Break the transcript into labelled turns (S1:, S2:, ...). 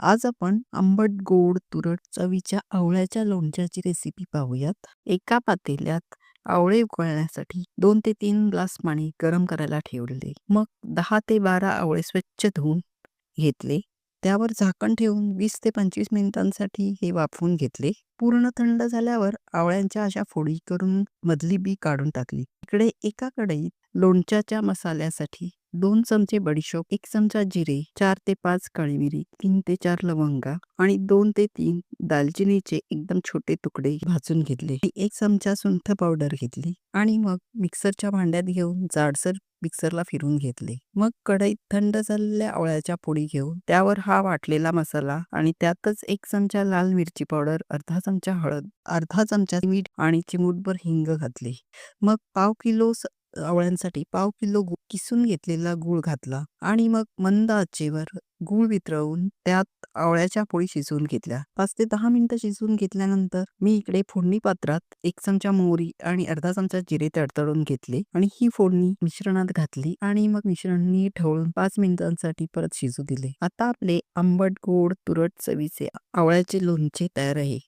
S1: आज आपण आंबट गोड तुरट चवीच्या आवळ्याच्या लोणच्याची रेसिपी पाहूयात. एका पातेल्यात आवळे उकळण्यासाठी दोन ते तीन ग्लास पाणी गरम करायला ठेवले. मग दहा ते बारा आवळे स्वच्छ धुवून घेतले. त्यावर झाकण ठेवून वीस ते पंचवीस मिनिटांसाठी हे वाफवून घेतले. पूर्ण थंड झाल्यावर आवळ्यांच्या अशा फोडी करून मधली बी काढून टाकली. इकडे एका कढईत लोणच्याच्या मसाल्यासाठी दोन चमचे बडीशोप एक चमचा जिरे चार ते पाच काळी मिरी तीन ते चार लवंगा आणि दोन ते तीन दालचिनीचे एकदम छोटे तुकडे भाजून घेतले. एक चमचा सुंठ पावडर घेतली आणि मग मिक्सरच्या भांड्यात घेऊन जाडसर मिक्सरला फिरून घेतले. मग कढईत थंड झालेल्या आवळ्याच्या पोडी घेऊन त्यावर हा वाटलेला मसाला आणि त्यातच एक चमचा लाल मिरची पावडर अर्धा चमचा हळद अर्धा चमचा मीठ आणि चिमूटभर हिंग घातले. मग पाव किलो आवळ्यांसाठी पाव किलो गु- किसून घेतलेला गूळ घातला आणि मग मंद आचेवर गूळ वितळवून त्यात आवळ्याच्या पोळी शिजवून घेतल्या. पाच ते दहा मिनिटं शिजवून घेतल्यानंतर मी इकडे फोडणी पात्रात एक चमचा मोहरी आणि अर्धा चमचा जिरे तडतडून घेतले आणि ही फोडणी मिश्रणात घातली आणि मग मिश्रण नीट पाच मिनिटांसाठी परत शिजू दिले. आता आपले आंबट गोड तुरट चवीचे आवळ्याचे लोणचे तयार आहे.